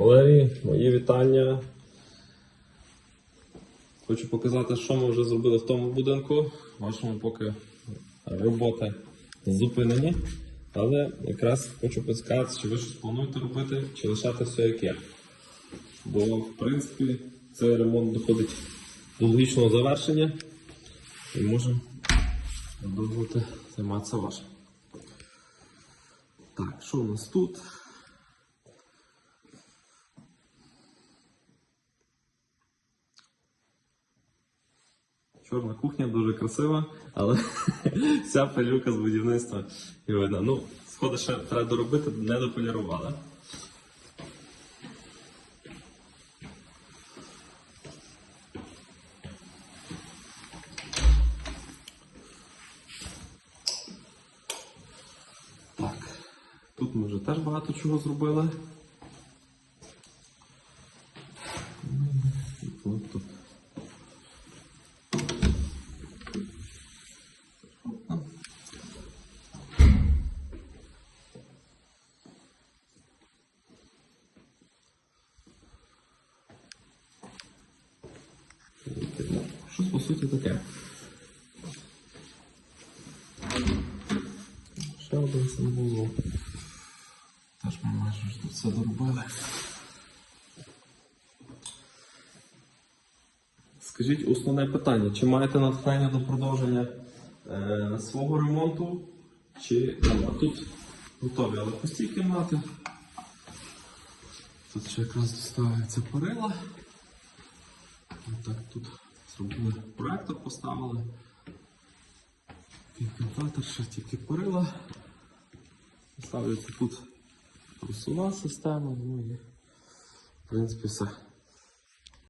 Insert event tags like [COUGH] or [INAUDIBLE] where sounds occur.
Валерій, мої вітання. Хочу показати, що ми вже зробили в тому будинку. Вашому поки роботи зупинені. Але якраз хочу підсказати, чи ви щось плануєте робити, чи лишати все як є. Бо, в принципі, цей ремонт доходить до логічного завершення і можемо продовжувати займатися вашим. Так, що у нас тут? Чорна кухня дуже красива, але [LAUGHS] вся пилюка з будівництва і видно. Ну, сходи ще треба доробити, не дополірували. Так, тут ми вже теж багато чого зробили. Щось по суті таке. Ще один санвузол. Теж ми майже тут все доробили. Скажіть основне питання, чи маєте натхнення до продовження е, свого ремонту, чи нема? Тут готові, але пусті кімнати. Тут ще якраз доставляється перила. Так, тут зробили проектор, поставили. Інкантатор, ще тільки перила. Ставляться тут просува система, ну і в принципі все.